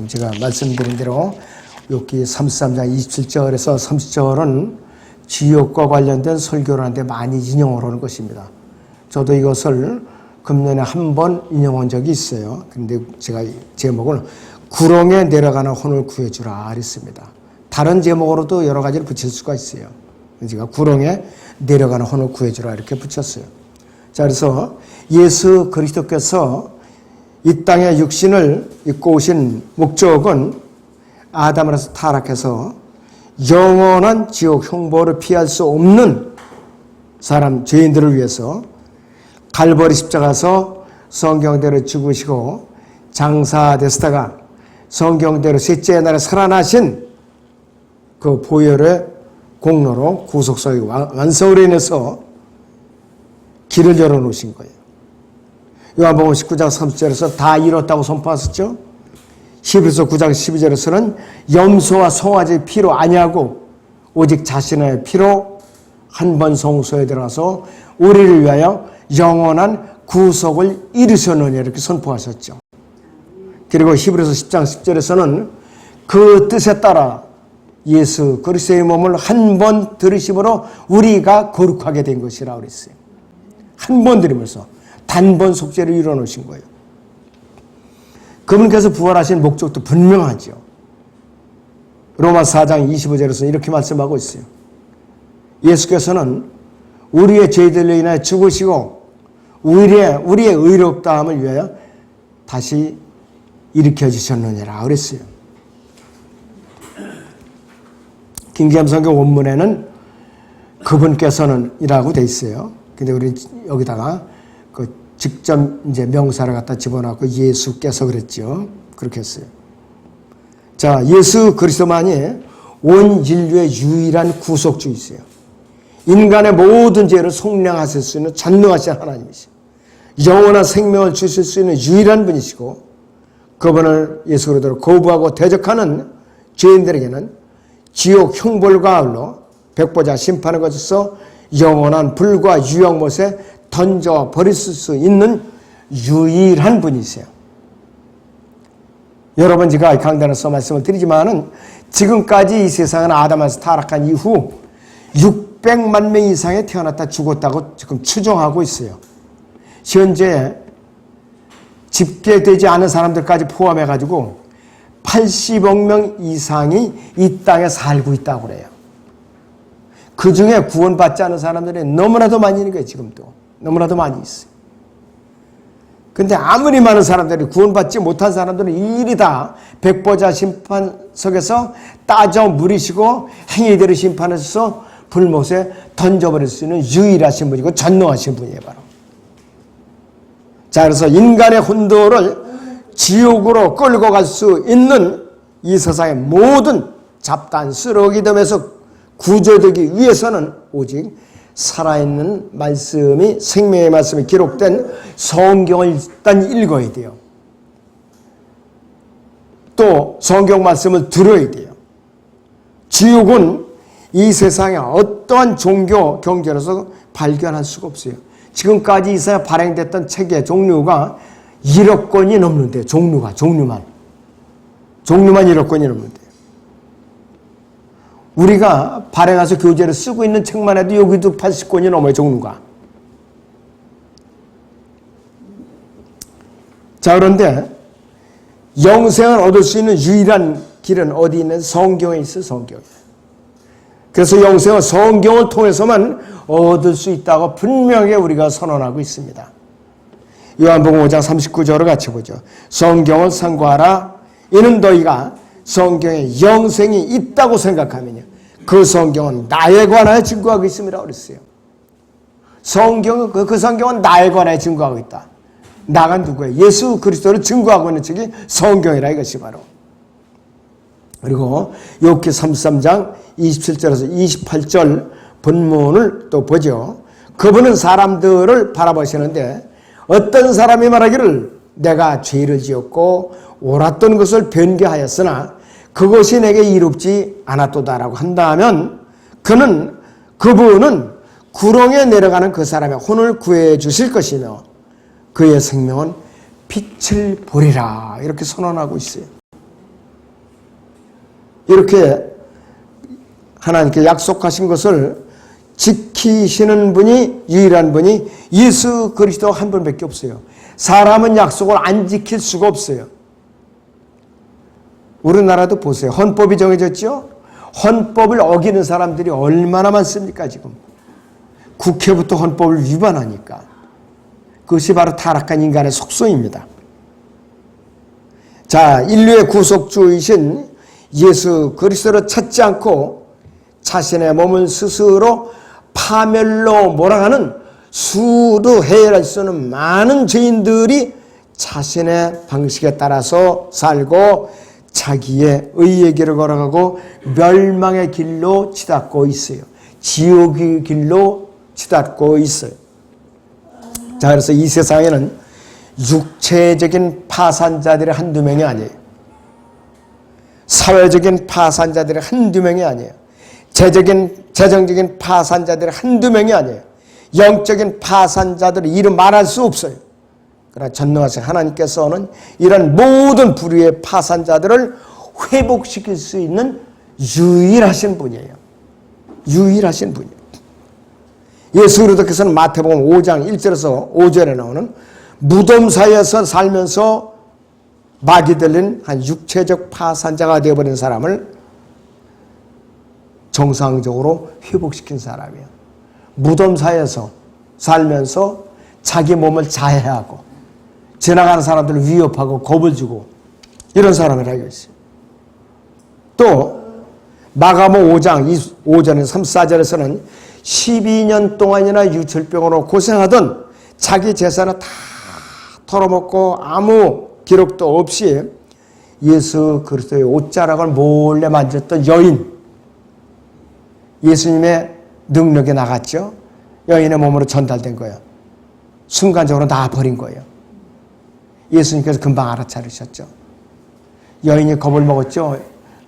지금 제가 말씀드린 대로 여기 33장 27절에서 30절은 지옥과 관련된 설교를 하는데 많이 인용을 하는 것입니다. 저도 이것을 금년에 한 번 인용한 적이 있어요. 근데 제가 제목을 구렁에 내려가는 혼을 구해주라 그랬습니다. 다른 제목으로도 여러 가지를 붙일 수가 있어요. 제가 구렁에 내려가는 혼을 구해주라 이렇게 붙였어요. 자, 그래서 예수 그리스도께서 이 땅에 육신을 입고 오신 목적은 아담으로서 타락해서 영원한 지옥 형벌을 피할 수 없는 사람 죄인들을 위해서 갈보리 십자가서 성경대로 죽으시고 장사되시다가 성경대로 셋째 날에 살아나신 그 보혈의 공로로 구속사의 완성으로 인해서 길을 열어놓으신 거예요. 요한복음 19장 30절에서 다 이뤘다고 선포하셨죠. 히브리서 9장 12절에서는 염소와 송아지 피로 아니하고 오직 자신의 피로 한 번 성소에 들어가서 우리를 위하여 영원한 구속을 이루셨느냐 이렇게 선포하셨죠. 그리고 히브리서 10장 10절에서는 그 뜻에 따라 예수 그리스도의 몸을 한 번 들으심으로 우리가 거룩하게 된 것이라 그랬어요. 한 번 들으면서 단번 속죄를 이뤄 놓으신 거예요. 그분께서 부활하신 목적도 분명하죠. 로마 4장 25절에서 이렇게 말씀하고 있어요. 예수께서는 우리의 죄들로 인하여 죽으시고 우리의, 우리의 의롭다함을 위하여 다시 일으켜 주셨느니라 그랬어요. 킹제임 성경 원문에는 그분께서는 이라고 돼 있어요. 근데 우리 여기다가 그 직접 이제 명사를 갖다 집어넣고 예수께서 그랬죠. 그렇게 했어요. 자, 예수 그리스도만이 온 인류의 유일한 구속주이세요. 인간의 모든 죄를 속량하실 수 있는 전능하신 하나님이시죠. 영원한 생명을 주실 수 있는 유일한 분이시고 그분을 예수 그리스도로 거부하고 대적하는 죄인들에게는 지옥 형벌과 아울러 백보자 심판을 거쳐서 영원한 불과 유황못에 던져 버릴 수 있는 유일한 분이세요. 여러 번 제가 강단에서 말씀을 드리지만은 지금까지 이 세상은 아담에서 타락한 이후 600만 명 이상이 태어났다 죽었다고 지금 추정하고 있어요. 현재 집계되지 않은 사람들까지 포함해가지고 80억 명 이상이 이 땅에 살고 있다고 그래요. 그 중에 구원받지 않은 사람들이 너무나도 많이 있는 거예요, 지금도. 너무나도 많이 있어요. 근데 아무리 많은 사람들이 구원받지 못한 사람들은 일일이 다 백보자 심판석에서 따져 물으시고 행위대로 심판해서 불못에 던져버릴 수 있는 유일하신 분이고 전능하신 분이에요, 바로. 자, 그래서 인간의 혼도를 지옥으로 끌고 갈 수 있는 이 세상의 모든 잡단 쓰러기 됨에서 구조되기 위해서는 오직 살아있는 말씀이 생명의 말씀이 기록된 성경을 일단 읽어야 돼요. 또 성경 말씀을 들어야 돼요. 지옥은 이 세상에 어떠한 종교 경전에서 발견할 수가 없어요. 지금까지 이 세상에 발행됐던 책의 종류가 1억 권이 넘는데 종류가 종류만 종류만 1억 권이 넘는데 우리가 발행해서 교재를 쓰고 있는 책만 해도 여기도 80권이 넘어요, 종류가. 자, 그런데 영생을 얻을 수 있는 유일한 길은 어디 있는 성경에 있어, 성경에. 그래서 영생은 성경을 통해서만 얻을 수 있다고 분명히 우리가 선언하고 있습니다. 요한복음 5장 39절을 같이 보죠. 성경을 상고하라. 이는 너희가 성경에 영생이 있다고 생각하면요. 그 성경은 나에 관하여 증거하고 있습니다. 그랬어요. 성경은, 그, 그 성경은 나에 관하여 증거하고 있다. 나가 누구예요? 예수 그리스도를 증거하고 있는 책이 성경이라 이것이 바로. 그리고 욕기 33장 27절에서 28절 본문을 또 보죠. 그분은 사람들을 바라보시는데 어떤 사람이 말하기를 내가 죄를 지었고 옳았던 것을 변개하였으나 그것이 내게 이롭지 않았도다라고 한다면 그는 그분은 구렁에 내려가는 그 사람의 혼을 구해 주실 것이며 그의 생명은 빛을 보리라 이렇게 선언하고 있어요. 이렇게 하나님께 약속하신 것을 지키시는 분이 유일한 분이 예수 그리스도 한 분밖에 없어요. 사람은 약속을 안 지킬 수가 없어요. 우리나라도 보세요. 헌법이 정해졌죠? 헌법을 어기는 사람들이 얼마나 많습니까, 지금? 국회부터 헌법을 위반하니까. 그것이 바로 타락한 인간의 속성입니다. 자, 인류의 구속주이신 예수 그리스도를 찾지 않고 자신의 몸을 스스로 파멸로 몰아가는 수도 수 없는 많은 죄인들이 자신의 방식에 따라서 살고 자기의 의의 길을 걸어가고 멸망의 길로 치닫고 있어요. 지옥의 길로 치닫고 있어요. 자, 그래서 이 세상에는 육체적인 파산자들이 한두 명이 아니에요. 사회적인 파산자들이 한두 명이 아니에요. 재적인, 재정적인 파산자들이 한두 명이 아니에요. 영적인 파산자들이 이름 말할 수 없어요. 그러나 전능하신 하나님께서는 이런 모든 불의의 파산자들을 회복시킬 수 있는 유일하신 분이에요. 유일하신 분이에요. 예수 그리스도께서는 마태복음 5장 1절에서 5절에 나오는 무덤 사이에서 살면서 막이 들린 한 육체적 파산자가 되어버린 사람을 정상적으로 회복시킨 사람이에요. 무덤 사이에서 살면서 자기 몸을 자해하고 지나가는 사람들을 위협하고 겁을 주고 이런 사람이라고 했어요. 또 마가모 5장 5절에 3, 4절에서는 12년 동안이나 유철병으로 고생하던 자기 재산을 다 털어먹고 아무 기록도 없이 예수 그리스도의 옷자락을 몰래 만졌던 여인 예수님의 능력이 나갔죠. 여인의 몸으로 전달된 거예요. 순간적으로 놔버린 거예요. 예수님께서 금방 알아차리셨죠. 여인이 겁을 먹었죠.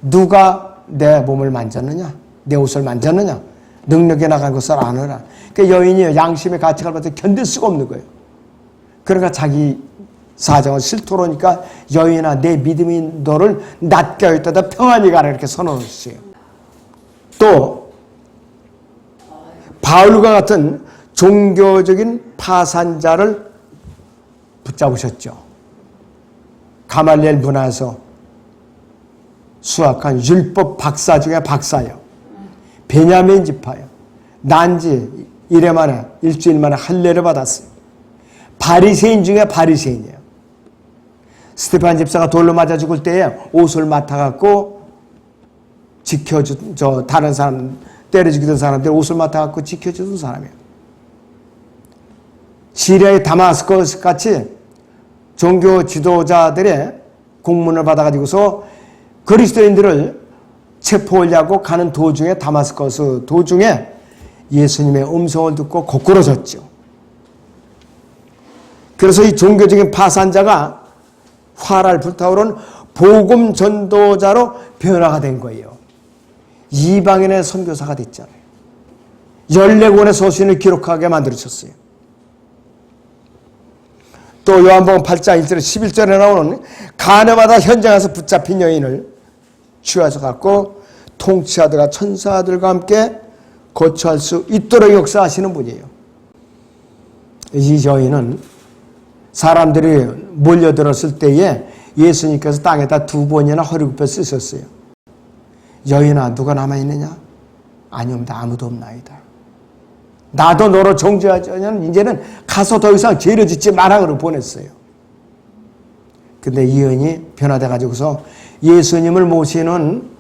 누가 내 몸을 만졌느냐? 내 옷을 만졌느냐? 능력이 나간 것을 아느라. 그 여인이 양심의 가책을 받아 견딜 수가 없는 거예요. 그러니까 자기 사정을 실토로니까 여인아 내 믿음이 너를 낫게 하였다 평안히 가라 이렇게 선언했어요. 또 바울과 같은 종교적인 파산자를 붙잡으셨죠. 가말리엘 문화에서 수학한 율법 박사 중에 박사요. 베냐민 지파요. 난지 일회 만에 일주일 만에 할례를 받았어요. 바리새인 중에 바리새인이에요. 스테판 집사가 돌로 맞아 죽을 때에 옷을 맡아갖고 지켜주 저 다른 사람 때려 죽이던 사람들 옷을 맡아갖고 지켜주던 사람이에요. 시리아의 다마스커스 같이 종교 지도자들의 공문을 받아가지고서 그리스도인들을 체포하려고 가는 도중에 다마스커스 도중에 예수님의 음성을 듣고 거꾸로졌죠. 그래서 이 종교적인 파산자가 화를 불타오른 복음 전도자로 변화가 된 거예요. 이방인의 선교사가 됐잖아요. 14권의 서신을 기록하게 만들어졌어요. 또 요한복음 8장 1절 11절에 나오는 가늠하다 현장에서 붙잡힌 여인을 취해서 갖고 통치하다가 천사들과 함께 거처할 수 있도록 역사하시는 분이에요. 이 여인은 사람들이 몰려들었을 때에 예수님께서 땅에다 두 번이나 허리 굽혀 쓰셨어요. 여인아 누가 남아있느냐? 아니옵니다. 아무도 없나이다. 나도 너로 정죄하지 않으면 이제는 가서 더 이상 죄를 짓지 마라 그러고 보냈어요. 근데 이 여인이 변화돼 가지고서 예수님을 모시는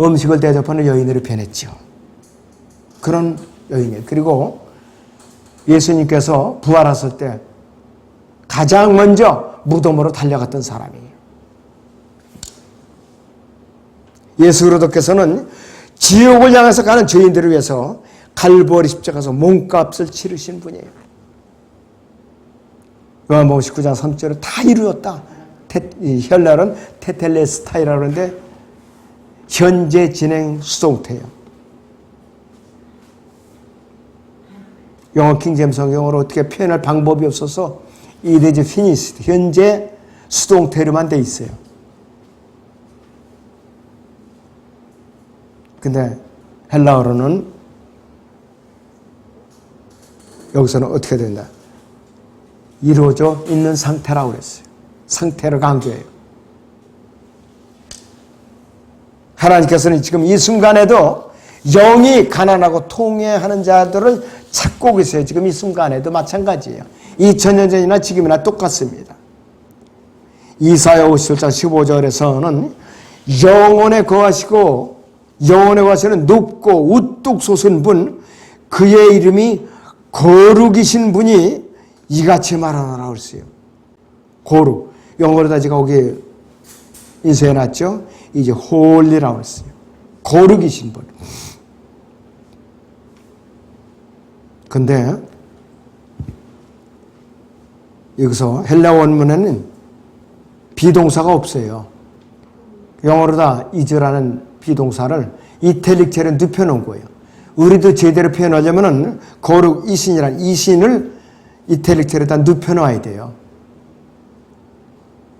음식을 대접하는 여인으로 변했죠. 그런 여인이에요. 그리고 예수님께서 부활하실 때 가장 먼저 무덤으로 달려갔던 사람이에요. 예수 그리스도께서는 지옥을 향해서 가는 죄인들을 위해서 갈보리 십자가에서 몸값을 치르신 분이에요. 요한복음 19장 3절에 다 이루었다. 테, 헬라는 테텔레스타이라고 하는데 현재 진행 수동태예요. 영어 킹잼 성경으로 어떻게 표현할 방법이 없어서 is finished 현재 수동태로만 돼 있어요. 근데 헬라어로는 여기서는 어떻게 된다? 이루어져 있는 상태라고 그랬어요. 상태를 강조해요. 하나님께서는 지금 이 순간에도 영이 가난하고 통해하는 자들을 찾고 계세요. 지금 이 순간에도 마찬가지예요. 2000년 전이나 지금이나 똑같습니다. 이사야 57장 15절에서는 영원에 거하시고 영원에 거하시는 높고 우뚝 솟은 분 그의 이름이 거룩이신 분이 이같이 말하노라 그랬어요. 거룩. 영어로다 제가 거기 인쇄해놨죠. 이제 홀리라고 했어요. 거룩이신 분. 근데 여기서 헬라 원문에는 비동사가 없어요. 영어로 다 이즈라는 비동사를 이탈릭체로 눕혀놓은 거예요. 우리도 제대로 표현하려면은 거룩 이신이란 이신을 이탈릭체로다 눕혀놓아야 돼요.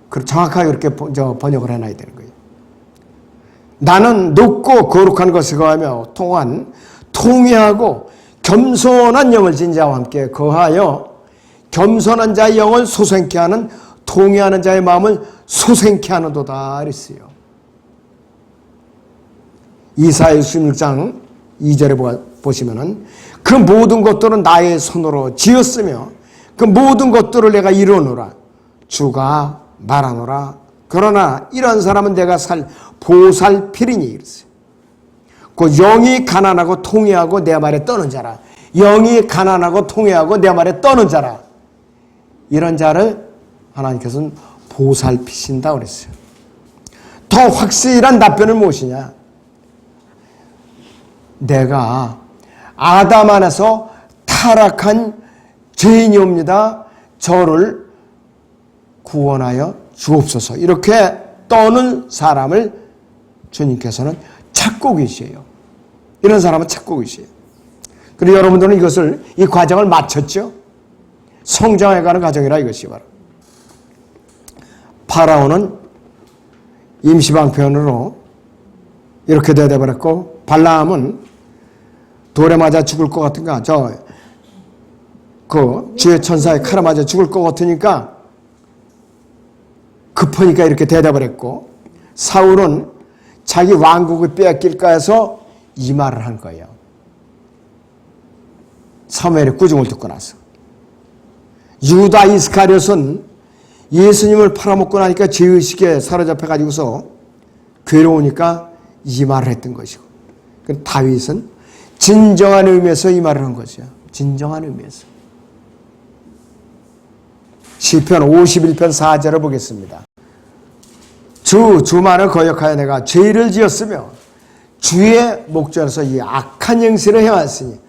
그 정확하게 그렇게 번역을 해놔야 되는 거예요. 나는 높고 거룩한 것을 거하며 통한 통회하고 겸손한 영을 진 자와 함께 거하여 겸손한 자의 영을 소생케 하는 통회하는 자의 마음을 소생케 하는도다 그랬어요. 이사야 16장 2절에 보시면은 그 모든 것들은 나의 손으로 지었으며 그 모든 것들을 내가 이루노라 주가 말하노라 그러나 이런 사람은 내가 살 보살필이니 이랬어요. 그 영이 가난하고 통회하고 내 말에 떠는 자라. 영이 가난하고 통회하고 내 말에 떠는 자라. 이런 자를 하나님께서는 보살피신다 그랬어요. 더 확실한 답변은 무엇이냐? 내가 아담 안에서 타락한 죄인이옵니다. 저를 구원하여 주옵소서. 이렇게 떠는 사람을 주님께서는 찾고 계세요. 이런 사람은 찾고 계세요. 그리고 여러분들은 이것을, 이 과정을 마쳤죠? 성장해 가는 과정이라 이것이 바로. 파라오는 임시방편으로 이렇게 대답을 고 발라함은 돌에 맞아 죽을 것 같은가, 저, 그, 주의 천사의 칼에 맞아 죽을 것 같으니까 급하니까 이렇게 대답을 했고, 사울은 자기 왕국을 빼앗길까 해서 이 말을 한 거예요. 사무엘의 꾸중을 듣고 나서. 유다 이스카리ot은 예수님을 팔아먹고 나니까 죄의식에 사로잡혀 가지고서 괴로우니까 이 말을 했던 것이고. 그 다윗은 진정한 의미에서 이 말을 한 거죠. 진정한 의미에서. 시편 51편 4절을 보겠습니다. 주 주만을 거역하여 내가 죄를 지었으며 주의 목전에서 이 악한 행실을 해왔으니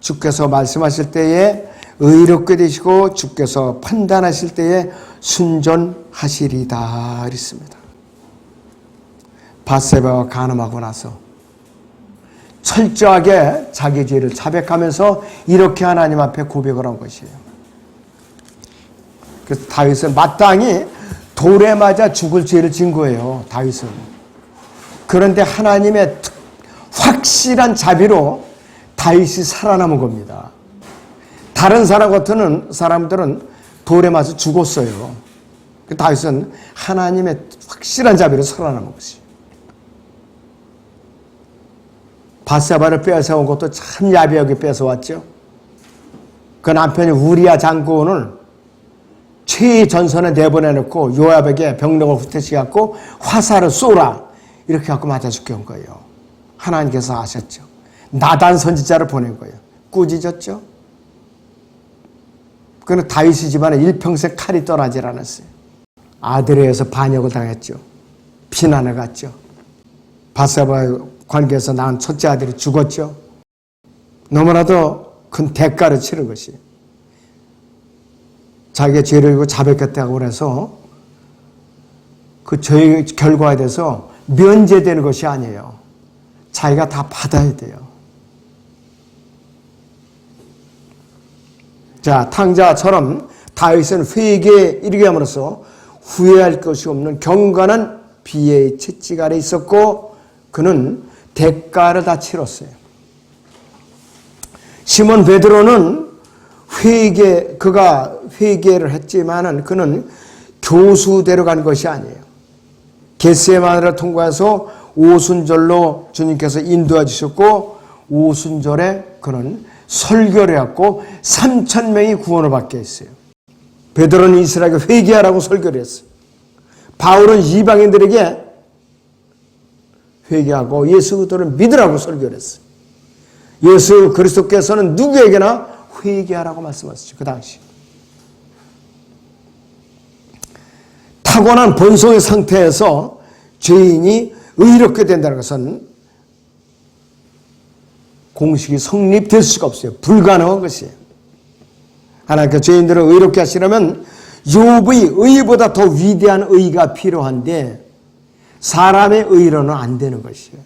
주께서 말씀하실 때에 의롭게 되시고 주께서 판단하실 때에 순전하시리다 그랬습니다. 바세바와 간음하고 나서 철저하게 자기 죄를 자백하면서 이렇게 하나님 앞에 고백을 한 것이에요. 그래서 다윗은 마땅히 돌에 맞아 죽을 죄를 진 거예요. 다윗은. 그런데 하나님의 확실한 자비로 다윗이 살아남은 겁니다. 다른 사람 같은 사람들은 돌에 맞아 죽었어요. 그 다윗은 하나님의 확실한 자비로 살아남은 것이. 바세바를 빼앗아온 것도 참 야비하게 뺏어왔죠. 그 남편이 우리아 장군을 최전선에 내보내놓고 요압에게 병력을 후퇴시켜갖고 화살을 쏘라 이렇게 갖고 맞아 한 거예요. 하나님께서 아셨죠. 나단 선지자를 보낸 거예요. 꾸짖었죠. 그는 다윗이 집안에 일평생 칼이 떠나질 않았어요. 아들에 의해서 반역을 당했죠. 피난을 갔죠. 바세바 관계에서 낳은 첫째 아들이 죽었죠. 너무나도 큰 대가를 치른 것이에요. 자기가 죄를 자백했다고 그래서 그 죄의 결과에 대해서 면제되는 것이 아니에요. 자기가 다 받아야 돼요. 자, 탕자처럼 다윗은 회개에 이르게 함으로써 후회할 것이 없는 경건한 비의 채찍 아래 있었고 그는 대가를 다 치렀어요. 시몬 베드로는 회개 그가 회개를 했지만은 그는 교수대로 간 것이 아니에요. 겟세마네를 통과해서 오순절로 주님께서 인도해 주셨고 오순절에 그는 설교를 했고 3천 명이 구원을 받게 했어요. 베드로는 이스라엘에 회개하라고 설교를 했어요. 바울은 이방인들에게 회개하고 예수 그리스도를 믿으라고 설교를 했어요. 예수 그리스도께서는 누구에게나 회개하라고 말씀하셨죠. 그 당시. 타고난 본성의 상태에서 죄인이 의롭게 된다는 것은 공식이 성립될 수가 없어요. 불가능한 것이에요. 하나님께 죄인들을 의롭게 하시려면 욥의 의보다 더 위대한 의가 필요한데 사람의 의로는 안 되는 것이에요.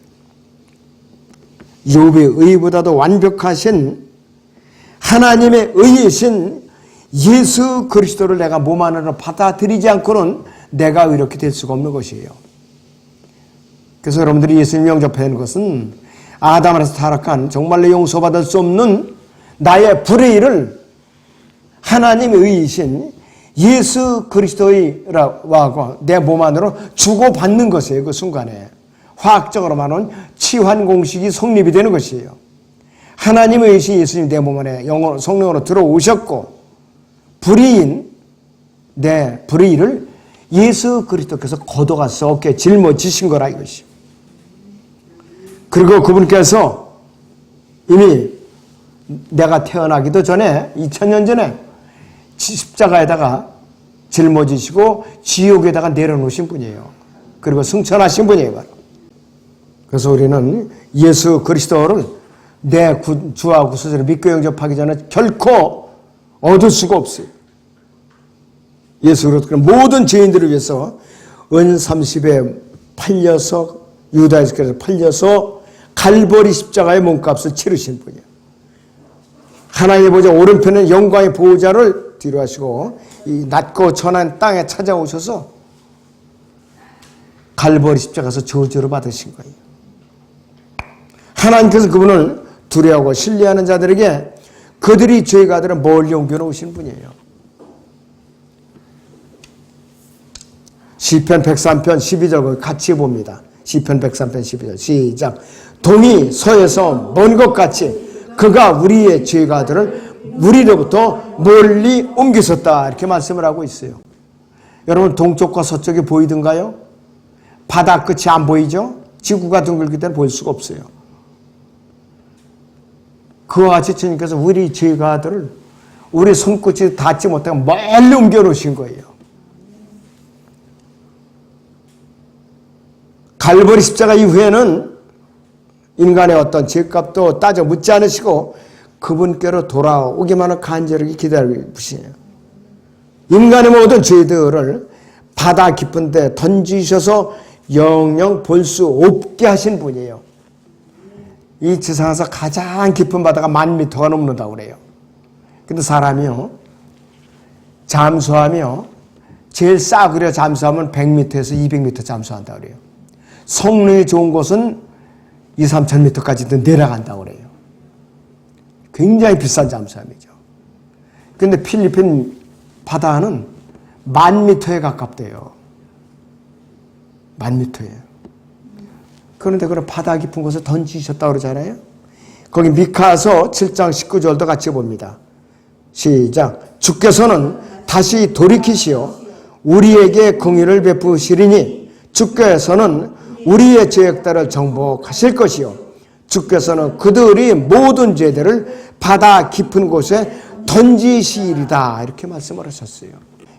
욥의 의보다도 완벽하신 하나님의 의이신 예수 그리스도를 내가 몸 안으로 받아들이지 않고는 내가 의롭게 될 수가 없는 것이에요. 그래서 여러분들이 예수님 영접하는 것은 아담 안에서 타락한 정말로 용서받을 수 없는 나의 불의를 하나님의 의이신 예수 그리스도의라고 내 몸 안으로 주고받는 것이에요. 그 순간에. 화학적으로 말하면 치환 공식이 성립이 되는 것이에요. 하나님의 의신 예수님 내 몸 안에 영으로 성령으로 들어오셨고 불의인 내 불의를 예수 그리스도께서 걷어가서 어깨 짊어지신 거라 이것이. 그리고 그분께서 이미 내가 태어나기도 전에 2000년 전에 십자가에다가 짊어지시고 지옥에다가 내려놓으신 분이에요. 그리고 승천하신 분이에요. 그래서 우리는 예수 그리스도를 내 주와 구수를 믿고 영접하기 전에 결코 얻을 수가 없어요. 예수 그리스도 모든 죄인들을 위해서 은 30에 팔려서 유다에서 팔려서 갈보리 십자가의 몸값을 치르신 분이에요. 하나님의 보좌 오른편에 영광의 보호자를 뒤로 하시고 이 낮고 천한 땅에 찾아오셔서 갈보리 십자가에서 저주를 받으신 거예요. 하나님께서 그분을 두려워하고 신뢰하는 자들에게 그들이 죄가 되는 멀리 옮겨놓으신 분이에요. 시편 103편 12절 같이 봅니다. 시편 103편 12절 시작 동이 서에서 먼 것 같이 그가 우리의 죄가들을 우리로부터 멀리 옮기셨다 이렇게 말씀을 하고 있어요. 여러분 동쪽과 서쪽이 보이던가요? 바다 끝이 안 보이죠? 지구가 둥글기 때문에 보일 수가 없어요. 그와 같이 주님께서 우리 죄가들을 우리 손끝이 닿지 못하고 멀리 옮겨 놓으신 거예요. 갈보리 십자가 이후에는 인간의 어떤 죄값도 따져 묻지 않으시고 그분께로 돌아오기만을 간절하게 기다리고 계시네요. 인간의 모든 죄들을 바다 깊은 데 던지셔서 영영 볼 수 없게 하신 분이에요. 이 지상에서 가장 깊은 바다가 만 미터가 넘는다고 그래요. 근데 사람이요, 잠수하며 제일 싸구려 잠수하면 100m에서 200m 잠수한다고 그래요. 성능이 좋은 곳은 2, 3천 미터까지도 내려간다고 그래요. 굉장히 비싼 잠수함이죠. 근데 필리핀 바다는 만 미터에 가깝대요. 만 미터에. 그런데 그런 바다 깊은 곳에 던지셨다고 그러잖아요. 거기 미카서 7장 19절도 같이 봅니다. 시작. 주께서는 다시 돌이키시어 우리에게 공의를 베푸시리니 주께서는 우리의 죄악들을 정복하실 것이요. 주께서는 그들이 모든 죄들을 바다 깊은 곳에 던지시리다. 이렇게 말씀을 하셨어요.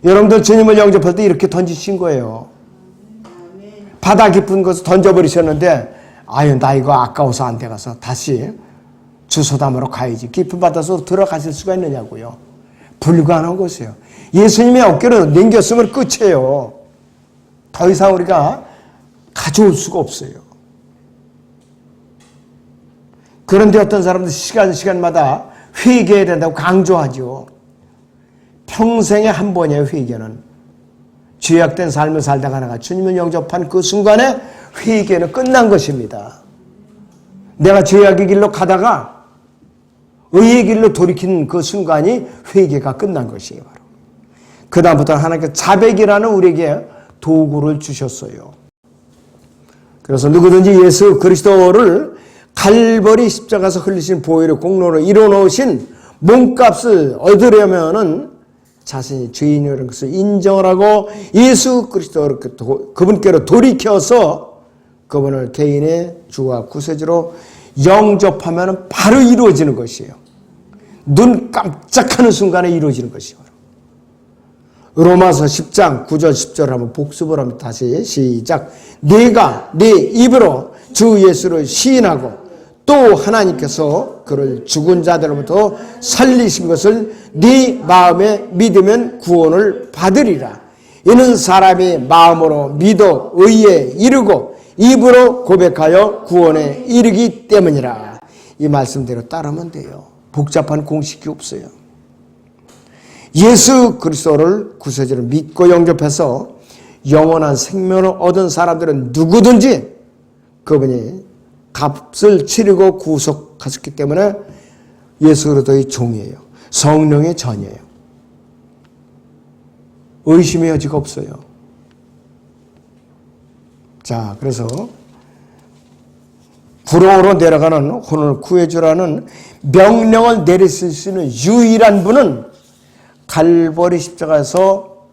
여러분들 주님을 영접할 때 이렇게 던지신 거예요. 바다 깊은 곳에 던져버리셨는데, 아유, 나 이거 아까워서 안 돼가서 다시 주소담으로 가야지. 깊은 바다서 들어가실 수가 있느냐고요. 불가능한 것이에요. 예수님의 어깨를 넘겼으면 끝이에요. 더 이상 우리가 가져올 수가 없어요. 그런데 어떤 사람들 시간 시간마다 회개해야 된다고 강조하죠. 평생에 한 번이에요, 회개는. 죄악된 삶을 살다가 나가 주님을 영접한 그 순간에 회개는 끝난 것입니다. 내가 죄악의 길로 가다가 의의 길로 돌이키는 그 순간이 회개가 끝난 것이에요. 바로. 그 다음부터 하나님께 자백이라는 우리에게 도구를 주셨어요. 그래서 누구든지 예수 그리스도를 갈벌이 십자가에서 흘리신 보혈의 공로로 이뤄놓으신 몸값을 얻으려면은 자신이 죄인이라는 것을 인정을 하고 예수 그리스도를 그분께로 돌이켜서 그분을 개인의 주와 구세주로 영접하면 바로 이루어지는 것이에요. 눈 깜짝하는 순간에 이루어지는 것이에요. 로마서 10장 9절 10절 한번 복습을 하면 다시 시작. 네가 네 입으로 주 예수를 시인하고 또 하나님께서 그를 죽은 자들로부터 살리신 것을 네 마음에 믿으면 구원을 받으리라. 이는 사람이 마음으로 믿어 의에 이르고 입으로 고백하여 구원에 이르기 때문이라. 이 말씀대로 따르면 돼요. 복잡한 공식이 없어요. 예수 그리스도를 구세주를 믿고 영접해서 영원한 생명을 얻은 사람들은 누구든지 그분이 값을 치르고 구속하셨기 때문에 예수 그리스도의 종이에요. 성령의 전이에요. 의심의 여지가 없어요. 자, 그래서 구로로 내려가는 혼을 구해주라는 명령을 내리실 수 있는 유일한 분은 갈보리 십자가에서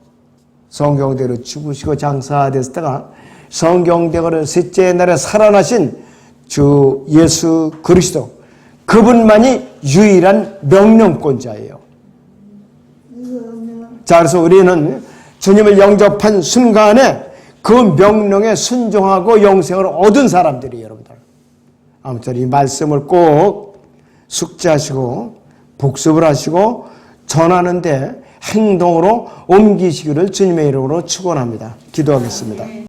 성경대로 죽으시고 장사되었다가 성경대로 셋째 날에 살아나신 주 예수 그리스도 그분만이 유일한 명령권자예요. 자, 그래서 우리는 주님을 영접한 순간에 그 명령에 순종하고 영생을 얻은 사람들이 여러분들. 아무튼 이 말씀을 꼭 숙지하시고 복습을 하시고 전하는데 행동으로 옮기시기를 주님의 이름으로 축원합니다. 기도하겠습니다.